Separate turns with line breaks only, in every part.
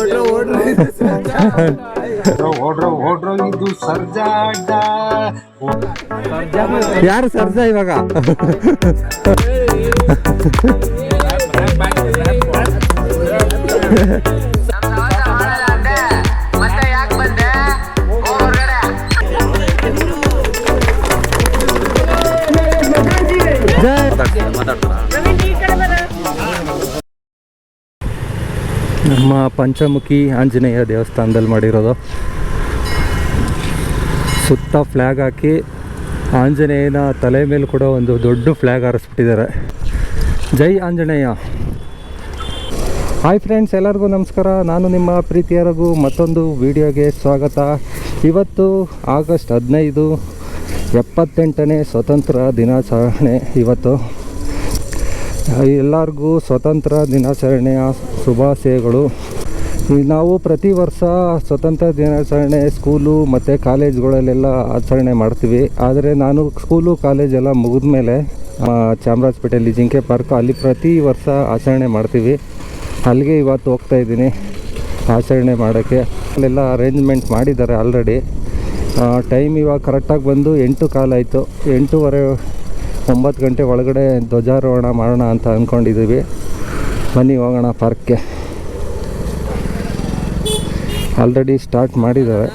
ಓಡ್ರೋ ಓಡ್ರೋ
ಓಡ್ರೋ ಓಡ್ರೋ ಇದು ಸರ್ಜಾಡ
ಯಾರು ಸರ್ಜಾ ಇವಾಗ
ಮತ್ತೆ
ನಮ್ಮ ಪಂಚಮುಖಿ ಆಂಜನೇಯ ದೇವಸ್ಥಾನದಲ್ಲಿ ಮಾಡಿರೋದು. ಸುತ್ತ ಫ್ಲ್ಯಾಗ್ ಹಾಕಿ ಆಂಜನೇಯನ ತಲೆ ಮೇಲೆ ಕೂಡ ಒಂದು ದೊಡ್ಡ ಫ್ಲ್ಯಾಗ್ ಹಾರಿಸ್ಬಿಟ್ಟಿದ್ದಾರೆ ಜೈ ಆಂಜನೇಯ. ಹಾಯ್ ಫ್ರೆಂಡ್ಸ್ ಎಲ್ಲರಿಗೂ ನಮಸ್ಕಾರ. ನಾನು ನಿಮ್ಮ ಪ್ರೀತಿಯರಿಗೂ ಮತ್ತೊಂದು ವಿಡಿಯೋಗೆ ಸ್ವಾಗತ. ಇವತ್ತು ಆಗಸ್ಟ್ ಹದಿನೈದು ಎಪ್ಪತ್ತೆಂಟನೇ ಸ್ವತಂತ್ರ ದಿನಾಚರಣೆ ಇವತ್ತು. ಎಲ್ಲರಿಗೂ ಸ್ವತಂತ್ರ ದಿನಾಚರಣೆಯ ಶುಭಾಶಯಗಳು. ನಾವು ಪ್ರತಿ ವರ್ಷ ಸ್ವತಂತ್ರ ದಿನಾಚರಣೆ ಸ್ಕೂಲು ಮತ್ತು ಕಾಲೇಜ್ಗಳಲ್ಲೆಲ್ಲ ಆಚರಣೆ ಮಾಡ್ತೀವಿ. ಆದರೆ ನಾನು ಸ್ಕೂಲು ಕಾಲೇಜೆಲ್ಲ ಮುಗಿದ ಮೇಲೆ ಚಾಮರಾಜಪೇಟೆಯಲ್ಲಿ ಜಿಂಕೆ ಪಾರ್ಕ್ ಅಲ್ಲಿ ಪ್ರತಿ ವರ್ಷ ಆಚರಣೆ ಮಾಡ್ತೀವಿ. ಅಲ್ಲಿಗೆ ಇವತ್ತು ಹೋಗ್ತಾ ಇದ್ದೀನಿ ಆಚರಣೆ ಮಾಡೋಕ್ಕೆ. ಅಲ್ಲೆಲ್ಲ ಅರೇಂಜ್ಮೆಂಟ್ ಮಾಡಿದ್ದಾರೆ ಆಲ್ರೆಡಿ ಟೈಮ್ ಇವಾಗ ಕರೆಕ್ಟಾಗಿ ಬಂದು ಎಂಟು ಕಾಲಾಯಿತು ಎಂಟೂವರೆ, ಒಂಬತ್ತು ಗಂಟೆ ಒಳಗಡೆ ಧ್ವಜಾರೋಹಣ ಮಾಡೋಣ ಅಂತ ಅಂದ್ಕೊಂಡಿದ್ದೀವಿ ಬನ್ನಿ ಹೋಗೋಣ ಪಾರ್ಕ್ಗೆ. ಆಲ್ರೆಡಿ ಸ್ಟಾರ್ಟ್ ಮಾಡಿದ್ದಾರೆ.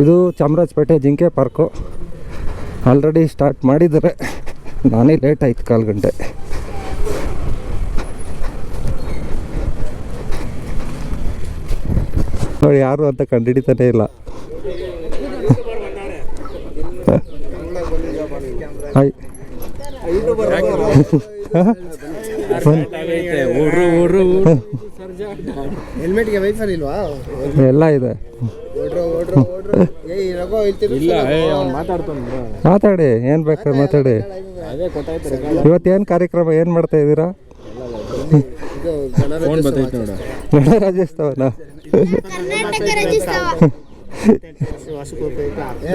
ಇದು ಚಾಮರಾಜಪೇಟೆ ಜಿಂಕೆ ಪಾರ್ಕು. ಆಲ್ರೆಡಿ ಸ್ಟಾರ್ಟ್ ಮಾಡಿದ್ದಾರೆ. ನಾನೇ ಲೇಟ್ ಆಯ್ತು ಕಾಲು ಗಂಟೆ. ಯಾರು ಅಂತ ಕಂಡುಹಿಡಿತಾನೇ ಇಲ್ಲ. ಹಾಯ್
ಹೆಲ್ಮೆಟ್ಗೆ ವೈಫರ್ ಇಲ್ವಾ
ಎಲ್ಲ ಇದೆ
ಓಡ್ರೋ ಓಡ್ರೋ ಓಡ್ರೋ ಏಯ್ ರಘು ಇಲ್ಲಿ
ಮಾತಾಡಿ ಏನು ಬೇಕಾದ್ರೆ ಮಾತಾಡಿ. ಇವತ್ತೇನು ಕಾರ್ಯಕ್ರಮ ಏನು ಮಾಡ್ತಾ ಇದ್ದೀರಾ?
ಇದು ಗಣರಾಜ್ಯೋತ್ಸವ
ಗಣರಾಜ್ಯೋತ್ಸವನ?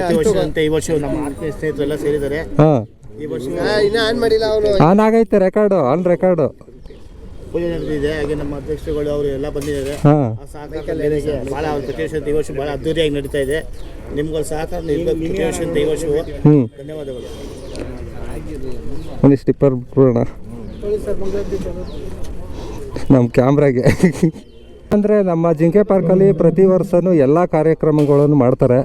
ಆಯ್ತು.
ಅಂತ ಈ ವರ್ಷ ನಮ್ಮ ಆತ್ಮೀಯ ಸ್ನೇಹಿತರೆಲ್ಲ ಸೇರಿದ್ದಾರೆ
ಹಾಂ.
ಈ ವರ್ಷ
ಆನ್ ಮಾಡಿಲ್ಲ ಅವನು
ಆನ್ ಆಗೈತೆ ರೆಕಾರ್ಡು ಆನ್ ರೆಕಾರ್ಡು
ಪೂಜೆ ನಡೆದಿದೆ ಹಾಗೆ ನಮ್ಮ ಅಧ್ಯಕ್ಷರುಗಳು ಅವರು ಎಲ್ಲ ಬಂದಿದ್ದಾರೆ. ಆ ಸಹಕಾರ ಭಾಳ ವರ್ಷ ಈ ವರ್ಷ ಭಾಳ ಅದ್ದೂರಿಯಾಗಿ ನಡೀತಾ ಇದೆ. ನಿಮ್ಗಳ ಸಹಕಾರ ವರ್ಷ ಈ ವರ್ಷವು ಧನ್ಯವಾದಗಳು.
ಬಿಟ್ಬಿಡೋಣ ನಮ್ಮ ಕ್ಯಾಮ್ರಾಗೆ ಅಂದರೆ ನಮ್ಮ ಜಿಂಕೆ ಪಾರ್ಕಲ್ಲಿ ಪ್ರತಿ ವರ್ಷವೂ ಎಲ್ಲ ಕಾರ್ಯಕ್ರಮಗಳನ್ನು ಮಾಡ್ತಾರೆ.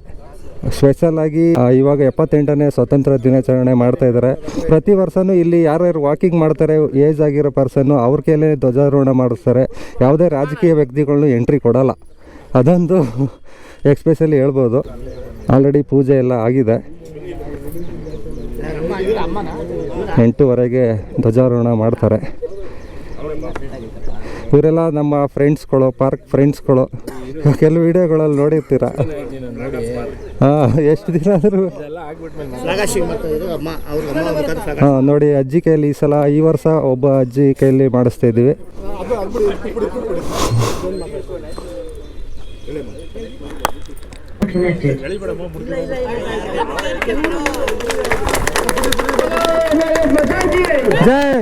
ಸ್ಪೆಷಲ್ ಆಗಿ ಇವಾಗ ಎಪ್ಪತ್ತೆಂಟನೇ ಸ್ವಾತಂತ್ರ್ಯ ದಿನಾಚರಣೆ ಮಾಡ್ತಾ ಇದ್ದಾರೆ ಪ್ರತಿ ವರ್ಷವೂ ಇಲ್ಲಿ ಯಾರ್ಯಾರು ವಾಕಿಂಗ್ ಮಾಡ್ತಾರೆ, ಏಜ್ ಆಗಿರೋ ಪರ್ಸನ್ನು ಅವ್ರ ಕೈಲೇ ಧ್ವಜಾರೋಹಣ ಮಾಡಿಸ್ತಾರೆ. ಯಾವುದೇ ರಾಜಕೀಯ ವ್ಯಕ್ತಿಗಳನ್ನೂ ಎಂಟ್ರಿ ಕೊಡಲ್ಲ. ಅದೊಂದು ಎಕ್ಸ್ಪೆಷಲಿ ಹೇಳ್ಬೋದು. ಆಲ್ರೆಡಿ ಪೂಜೆ ಎಲ್ಲ ಆಗಿದೆ. ಎಂಟೂವರೆಗೆ ಧ್ವಜಾರೋಹಣ ಮಾಡ್ತಾರೆ. ಇವರೆಲ್ಲ ನಮ್ಮ ಫ್ರೆಂಡ್ಸ್ಗಳು ಪಾರ್ಕ್ ಫ್ರೆಂಡ್ಸ್ಗಳು ಕೆಲವು ವಿಡಿಯೋಗಳಲ್ಲಿ ನೋಡಿರ್ತೀರ? ಹಾಂ, ಎಷ್ಟು ದಿನ ಆದರೂ. ಹಾಂ, ನೋಡಿ, ಅಜ್ಜಿ ಕೈಯಲ್ಲಿ ಈ ಸಲ ಈ ವರ್ಷ ಒಬ್ಬ ಅಜ್ಜಿ ಕೈಯಲ್ಲಿ ಮಾಡಿಸ್ತಾ ಇದ್ದೀವಿ. ಜೈ!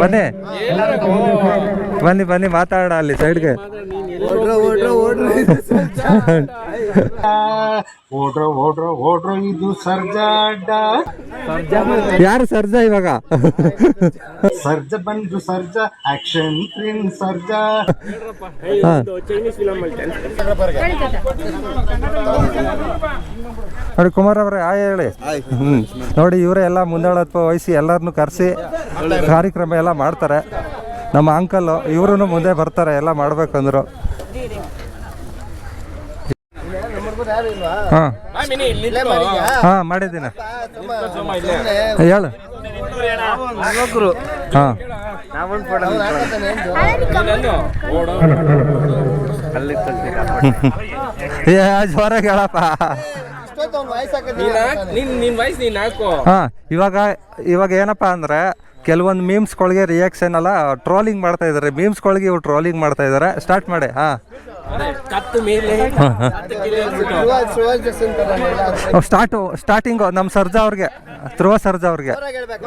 ಬನ್ನಿ. ಬನ್ನಿ ಬನ್ನಿ ಮಾತಾಡ ಅಲ್ಲಿ ಸೈಡ್ಗೆ
ಓಡ್ರೋ ಓಡ್ರೋ ಓಡ್ರೋ.
ಇದು ಸರ್ಜಾಡ
ಯಾರು ಸರ್ಜಾ ಇವಾಗ?
ಸರ್ಜ ಬಂದು ಸರ್ಜಾ ಆಕ್ಷನ್ ಪ್ರಿನ್ ಸರ್ಜಾ.
ಹಾಂ ನೋಡಿ ಕುಮಾರ್ ಅವರೇ ಆಯ್ ಹೇಳಿ. ಹ್ಞೂ ನೋಡಿ ಇವರೇ ಎಲ್ಲ ಮುಂದಾಳತ್ವ ವಹಿಸಿ ಎಲ್ಲರನ್ನು ಕರೆಸಿ ಕಾರ್ಯಕ್ರಮ ಎಲ್ಲ ಮಾಡ್ತಾರೆ. ನಮ್ಮ ಅಂಕಲ್ ಇವರು ಮುಂದೆ ಬರ್ತಾರೆ ಎಲ್ಲ ಮಾಡ್ಬೇಕಂದ್ರು. ಹಾಂ. ಹಾಂ ಮಾಡಿದ್ದೀನಿ. ಹೇಳು. ಹಾಂ. ಜೋರಾಗಿ ಹೇಳಪ್ಪ. ಹಾಂ ಇವಾಗ ಇವಾಗ ಏನಪ್ಪ ಅಂದ್ರೆ ಕೆಲವೊಂದು ಮೀಮ್ಸ್ಗಳಿಗೆ ರಿಯಾಕ್ಷನ್ ಅಲ್ಲ ಟ್ರೋಲಿಂಗ್ ಮಾಡ್ತಾ ಇದ್ದಾರೆ ಮೀಮ್ಸ್ಗಳಿಗೆ ಇವ್ರು ಟ್ರೋಲಿಂಗ್ ಮಾಡ್ತಾ ಇದ್ದಾರೆ ಸ್ಟಾರ್ಟ್ ಮಾಡಿ ಹಾಂ.
ಕತ್ತು ಮೇಲೆ.
ಸ್ಟಾರ್ಟು ಸ್ಟಾರ್ಟಿಂಗು ನಮ್ಮ ಸರ್ಜಾ ಅವ್ರಿಗೆ ಧ್ರುವ ಸರ್ಜಾ ಅವ್ರಿಗೆ?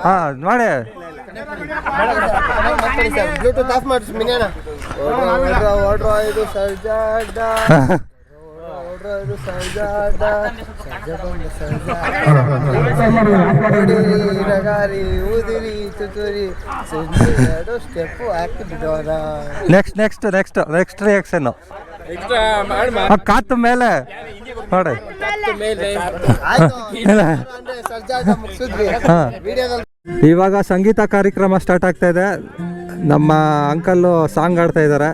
ಹಾಂ ಮಾಡಿ.
ಬ್ಲೂಟೂತ್ ಆಫ್ ಮಾಡಿಸ್ ಮಿನಿಯಣ ಓಡ್ರ ಓಡ್ರ ಇದು ಸರ್ಜಾಡ ಓಡ್ರ ಇದು ಸರ್ಜಾಡ ಸರ್ಜಾ ಬಂದ ಸರ್ಜಾ ನಗಾರಿ ಊದಿರಿ ತುತುರಿ ಎರಡು ಸ್ಟೆಪ್ಪು ಹಾಕಿ ಬಿಡೋಣ
ನೆಕ್ಸ್ಟ್ ನೆಕ್ಸ್ಟ್ ನೆಕ್ಸ್ಟ್ ನೆಕ್ಸ್ಟ್ ರಿಯಾಕ್ಷನ್ನು ಕಾತು ಮೇಲೆ. ನೋಡಿ. ಇವಾಗ ಸಂಗೀತ ಕಾರ್ಯಕ್ರಮ ಸ್ಟಾರ್ಟ್ ಆಗ್ತಾ ಇದೆ. ನಮ್ಮ ಅಂಕಲ್ಲು ಸಾಂಗ್ ಆಡ್ತಾ ಇದ್ದಾರೆ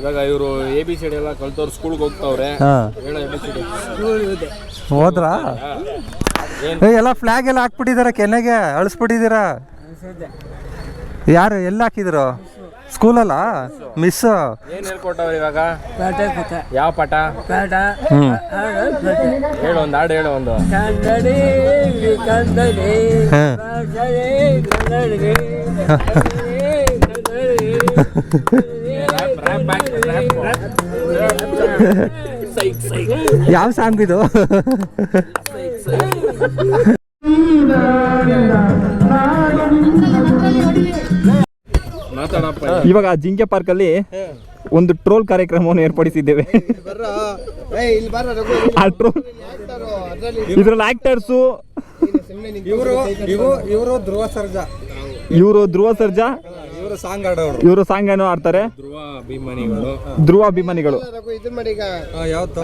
ಇವಾಗ ಇವರು ಎ ಬಿ ಸಿ ಡಿ ಎಲ್ಲ ಕಲ್ತವ್ರು ಸ್ಕೂಲ್ಗೆ ಹೋಗ್ತಾವ್ರೆ.
ಹಾಂ.
ಹೇಳೋ ಎ ಬಿ ಸಿ ಡಿ
ಹೋದ್ರಾ? ಏ ಎಲ್ಲ ಫ್ಲಾಗ್ ಎಲ್ಲ ಹಾಕ್ಬಿಟ್ಟಿದಾರ ಕೆನ್ನೆಗೆ ಅಳಿಸ್ಬಿಟ್ಟಿದ್ದೀರಾ? ಯಾರು ಎಲ್ಲಿ ಹಾಕಿದ್ರು? ಸ್ಕೂಲಲ್ಲ ಮಿಸ್
ಏನ್ ಹೇಳ್ಕೊಟ್ಟವ್ರ ಇವಾಗ? ಯಾವ ಪಾಠ
ಹ್ಞೂ
ಹೇಳು ಒಂದು ಹಾಡು ಹೇಳು ಒಂದು.
ಹಾಂ. ಯಾವ ಸಾಂಗ್ ಇದು?
ಇವಾಗ ಜಿಂಕೆ ಪಾರ್ಕ್ ಅಲ್ಲಿ ಒಂದು ಟ್ರೋಲ್ ಕಾರ್ಯಕ್ರಮವನ್ನು ಏರ್ಪಡಿಸಿದ್ದೇವೆ. ಆ ಟ್ರೋಲ್ ಇದ್ರಲ್ಲಿ ಆಕ್ಟರ್ಸು
ಇವರು ಇವು ಇವರು ಧ್ರುವ ಸರ್ಜಾ.
ಇವರು ಧ್ರುವ ಸರ್ಜಾ?
ಇವರು ಸಾಂಗ್ ಆಡೋರು
ಇವರು ಸಾಂಗ್ ಏನೋ ಆಡ್ತಾರೆ
ಧ್ರುವ ಅಭಿಮಾನಿಗಳು.
ಧ್ರುವ ಅಭಿಮಾನಿಗಳು.
ರಘು ಇದು ಮಾಡಿ ಈಗ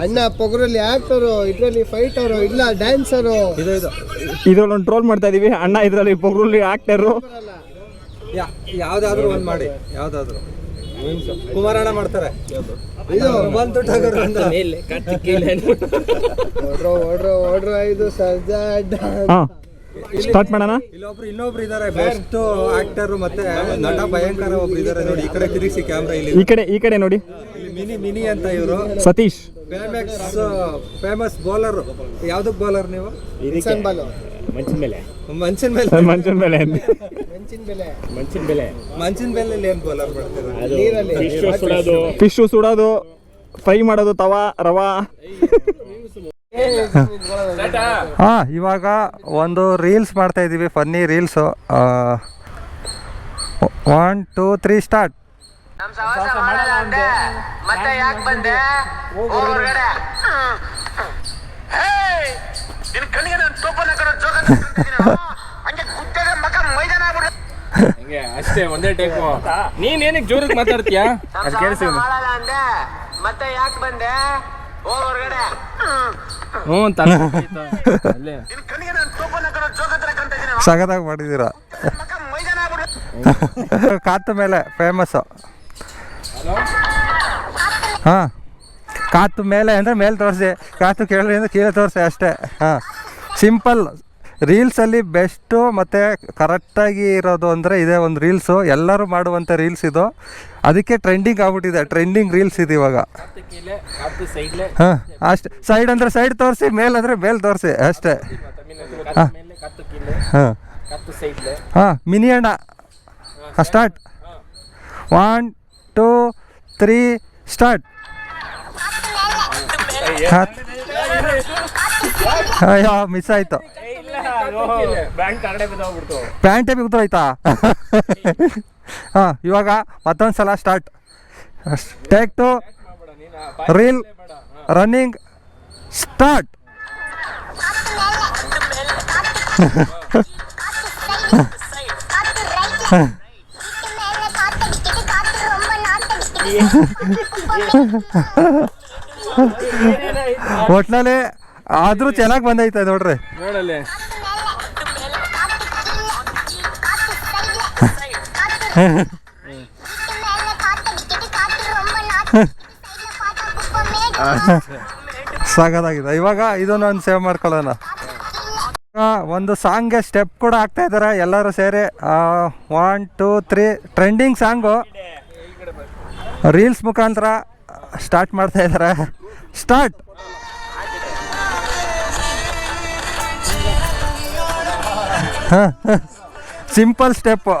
ಅಣ್ಣ ಪೊಗರಲ್ಲಿ ಆಕ್ಟರು ಇದ್ರಲ್ಲಿ ಫೈಟರು ಇಲ್ಲ ಡ್ಯಾನ್ಸರು.
ಇದು ಇದು.
ಇದ್ರಲ್ಲಿ ಒಂದು ಟ್ರೋಲ್ ಮಾಡ್ತಾ ಇದೀವಿ. ಅಣ್ಣ ಇದ್ರಲ್ಲಿ ಪೊಗರಲ್ಲಿ ಆಕ್ಟರು
ಯಾ- ಯಾವ್ದಾದ್ರು ಒಂದು ಮಾಡಿ ಯಾವ್ದಾದ್ರು. ಕುಮಾರಣ್ಣ ಮಾಡ್ತಾರೆ.
ಇದು. ಓಡ್ರೋ ಓಡ್ರೋ ಓಡ್ರೋ ಇದು ಸರ್ಜಾ
ಸ್ಟಾರ್ಟ್ ಮಾಡೋಣ?
ಇಲ್ಲೊಬ್ರು ಇನ್ನೊಬ್ರು ಇದಾರೆ. ಬೆಸ್ಟ್ ಆಕ್ಟರ್ ಮತ್ತೆ ನಟ ಭಯಂಕರ ಒಬ್ರು ಇದಾರೆ ನೋಡಿ. ಈ ಕಡೆ ತಿರುಗಿಸಿ ಕ್ಯಾಮ್ರಾ ಇಲ್ಲಿ.
ಈ ಕಡೆ ಈ ಕಡೆ ನೋಡಿ.
ಇಲ್ಲಿ ಮಿನಿ ಮಿನಿ ಅಂತ ಇವರು.
ಸತೀಶ್.
ಫೇಮಸ್ ಫೇಮಸ್ ಬೌಲರ್ ಯಾವ್ದಕ್ ಬೌಲರ್ ನೀವು?
ಮಂಚಿನ ಬಾಲು
ಮಂಚಿನ ಮೇಲೆ.
ಮಂಚಿನ ಮೇಲೆ.
ಮಂಚಿನ ಬೆಲೆ
ಮಂಚಿನ ಬೆಲೆ
ಮಂಚಿನ ಮೇಲೆ ಏನು ಬೌಲರ್ ಮಾಡ್ತೀರಾ?
ನೀರಲ್ಲಿ.
ಫಿಶ್ ಸುಡೋದು.
ಫಿಶು ಸುಡೋದು ಫ್ರೈ ಮಾಡೋದು ತವಾ ರವಾ.
ಹಾ ಇವಾಗ ಒಂದು ರೀಲ್ಸ್ ಮಾಡ್ತಾ ಇದೀವಿ funny reels one two three start
ಮತ್ತೆ ಯಾಕೆ ಬಂದೆ? ಹೊರ್ಗಡೆ. ಕಣ್ಣಿಗೆ ನಾನು ಹಂಗೆ ಮೈದಾನ ಆಗ್ಬಿಡು
ಹಂಗೆ ಅಷ್ಟೇ ಒಂದೇ ಜೋರಿಗೆ ಮಾತಾಡ್ತೀಯಾ? ಅದು ಕೇಳಿಸಿ
ಅಂದೆ. ಮತ್ತೆ ಯಾಕೆ ಬಂದೆ?
ಹ್ಞೂ ತಲೆ ಅಲ್ಲೇ.
ಸಗದಾಗಿ ಮಾಡಿದ್ದೀರಾ? ಕಾತು ಮೇಲೆ ಫೇಮಸ್ಸು ಹಾಂ. ಕಾತು ಮೇಲೆ ಅಂದರೆ ಮೇಲೆ ತೋರಿಸಿ ಕಾತು ಕೇಳಿ ಅಂದ್ರೆ ಕೀழே ತೋರಿಸಿ ಅಷ್ಟೇ. ಹಾಂ. ಸಿಂಪಲ್ ರೀಲ್ಸಲ್ಲಿ ಬೆಸ್ಟು ಮತ್ತು ಕರೆಕ್ಟಾಗಿ ಇರೋದು ಅಂದರೆ ಇದೇ ಒಂದು ರೀಲ್ಸು ಎಲ್ಲರೂ ಮಾಡುವಂಥ ರೀಲ್ಸ್ ಇದು. ಅದಕ್ಕೆ ಟ್ರೆಂಡಿಂಗ್ ಆಗ್ಬಿಟ್ಟಿದೆ. ಟ್ರೆಂಡಿಂಗ್ ರೀಲ್ಸ್ ಇದು ಇವಾಗ. ಹಾಂ ಅಷ್ಟೆ. ಸೈಡ್ ಅಂದರೆ ಸೈಡ್ ತೋರಿಸಿ ಮೇಲೆ ಅಂದರೆ ಮೇಲೆ ತೋರಿಸಿ ಅಷ್ಟೇ. ಹಾಂ. ಹಾಂ. ಹಾಂ ಮಿನಿ ಅಣ್ಣ. Start one two three start ಅಯ್ಯೋ ಮಿಸ್ ಆಯ್ತು. ಪ್ಯಾಂಟೇ ಆಯ್ತಾ? ಹಾಂ ಇವಾಗ ಮತ್ತೊಂದು ಸಲ start take two reel running start ಒಟ್ನಲ್ಲಿ ಆದ್ರೂ ಚೆನ್ನಾಗಿ ಬಂದೈತೆ ನೋಡ್ರಿ. ಸಾಗದಾಗಿದೆ ಇವಾಗ ಇದನ್ನ ಒಂದು ಸೇವ್ ಮಾಡ್ಕೊಳ್ಳೋಣ. ಒಂದು ಸಾಂಗ್ಗೆ ಸ್ಟೆಪ್ ಕೂಡ ಆಗ್ತಾ ಇದ್ದಾರೆ. ಎಲ್ಲರೂ ಸೇರಿ one two three trending song reels ಮುಖಾಂತರ ಸ್ಟಾರ್ಟ್ ಮಾಡ್ತಾ ಇದ್ದಾರೆ. ಸ್ಟಾರ್ಟ್ ಸಿಂಪಲ್ ಸ್ಟೆಪ್ಪು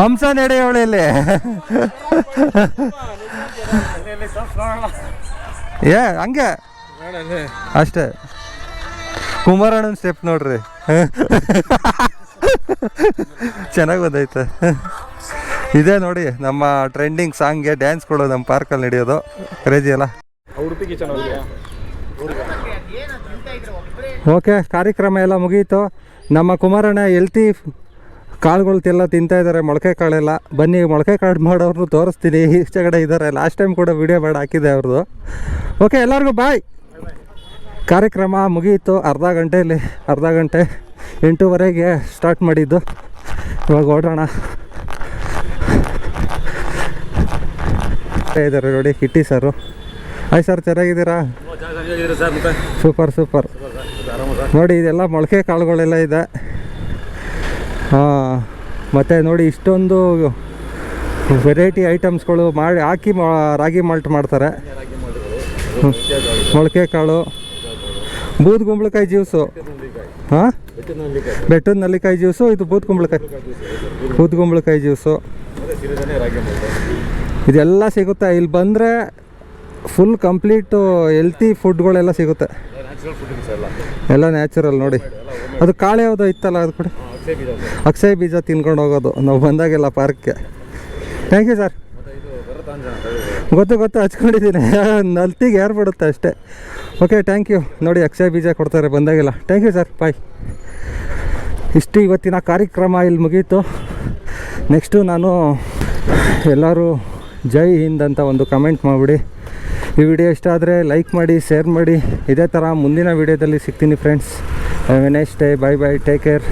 ಹಂಸ ಇಲ್ಲಿ. ಏ, ಹಂಗೆ? ಅಷ್ಟೇ. ಕುಮಾರಣ್ಣನ ಸ್ಟೆಪ್ ನೋಡ್ರಿ. ಚೆನ್ನಾಗಿ ಬಂದೈತೆ. ಇದೇ ನೋಡಿ, ನಮ್ಮ ಟ್ರೆಂಡಿಂಗ್ ಸಾಂಗ್ಗೆ ಕೊಡೋದು ನಮ್ಮ ಪಾರ್ಕಲ್ಲಿ ನಡೆಯೋದು. ಕ್ರೇಜಿ ಅಲ್ಲ? ಓಕೆ ಕಾರ್ಯಕ್ರಮ ಎಲ್ಲ ಮುಗೀತು. ನಮ್ಮ ಕುಮಾರಣ್ಣ ಎಲ್ತಿ ಕಾಳುಗಳ್ತೆಲ್ಲ ತಿಂತಾ ಇದ್ದಾರೆ ಮೊಳಕೆ ಕಾಳೆಲ್ಲ. ಬನ್ನಿ, ಮೊಳಕೆ ಕಾಳು ಮಾಡೋರು ತೋರಿಸ್ತೀನಿ. ಈಚೆಗಡೆ ಇದ್ದಾರೆ ಲಾಸ್ಟ್ ಟೈಮ್ ಕೂಡ ವೀಡಿಯೋ ಮಾಡಿ ಹಾಕಿದ್ದೆ ಅವ್ರದ್ದು ಓಕೆ ಎಲ್ಲರಿಗೂ ಬಾಯ್ ಕಾರ್ಯಕ್ರಮ ಮುಗಿಯಿತು. ಅರ್ಧ ಗಂಟೆಯಲ್ಲಿ ಅರ್ಧ ಗಂಟೆ ಎಂಟೂವರೆಗೆ ಸ್ಟಾರ್ಟ್ ಮಾಡಿದ್ದು. ಇವಾಗ ಓಡೋಣ. ಇದ್ದಾರೆ ನೋಡಿ ಕಿಟ್ಟಿ ಸರು ಹಾಯ್ ಸರ್, ಚೆನ್ನಾಗಿದ್ದೀರಾ? Super super. ನೋಡಿ, ಇದೆಲ್ಲ ಮೊಳಕೆ ಕಾಳುಗಳೆಲ್ಲ ಇದೆ. ಹಾಂ ಮತ್ತು ನೋಡಿ, ಇಷ್ಟೊಂದು ವೆರೈಟಿ ಐಟಮ್ಸ್ಗಳು ಮಾಡಿ, ಹಾಕಿ ರಾಗಿ ಮಾಲ್ಟ್ ಮಾಡ್ತಾರೆ. ಮೊಳಕೆ ಕಾಳು. ಬೂದ್ ಕುಂಬಳಕಾಯಿ ಜ್ಯೂಸು. ಹಾಂ ಬೆಟ್ಟದ ನಲ್ಲಿಕಾಯಿ ಜ್ಯೂಸು, ಇದು ಬೂದ್ ಕುಂಬಳಕಾಯಿ. ಬೂದ್ ಕುಂಬಳಕಾಯಿ ಜ್ಯೂಸು. ಇದೆಲ್ಲ ಸಿಗುತ್ತೆ. ಇಲ್ಲಿ ಬಂದರೆ ಫುಲ್ ಕಂಪ್ಲೀಟು ಹೆಲ್ತಿ ಫುಡ್ಗಳೆಲ್ಲ ಸಿಗುತ್ತೆ. ಎಲ್ಲ ನ್ಯಾಚುರಲ್ ನೋಡಿ. ಅದು ಕಾಳೆ ಯಾವುದೋ ಇತ್ತಲ್ಲ ಅದು ಕೂಡ? ಅಕ್ಷಯ ಬೀಜ ತಿನ್ಕೊಂಡು ಹೋಗೋದು. ನಾವು ಬಂದಾಗೆಲ್ಲ ಪಾರ್ಕ್ಗೆ ಥ್ಯಾಂಕ್ ಯು ಸರ್ ಗೊತ್ತು ಗೊತ್ತು, ಹಚ್ಕೊಂಡಿದ್ದೀನಿ. ನಲ್ತಿಗೆ ಯಾರು ಬಿಡುತ್ತೆ ಅಷ್ಟೇ. ಓಕೆ ಥ್ಯಾಂಕ್ ಯು ನೋಡಿ, ಅಕ್ಷಯ ಬೀಜ ಕೊಡ್ತಾರೆ ಬಂದಾಗೆಲ್ಲ. ಥ್ಯಾಂಕ್ ಯು ಸರ್ ಬಾಯ್ ಇಷ್ಟು ಇವತ್ತಿನ ಕಾರ್ಯಕ್ರಮ ಇಲ್ಲಿ ಮುಗೀತು. ನೆಕ್ಸ್ಟು ನಾನು ಎಲ್ಲರೂ ಜೈ ಹಿಂದ್ ಅಂತ ಒಂದು ಕಮೆಂಟ್ ಮಾಡಿಬಿಡಿ. ಈ ವಿಡಿಯೋ ಇಷ್ಟ ಆದರೆ ಲೈಕ್ ಮಾಡಿ ಶೇರ್ ಮಾಡಿ. ಇದೇ ಥರ ಮುಂದಿನ ವಿಡಿಯೋದಲ್ಲಿ ಸಿಗ್ತೀನಿ friends next day bye bye take care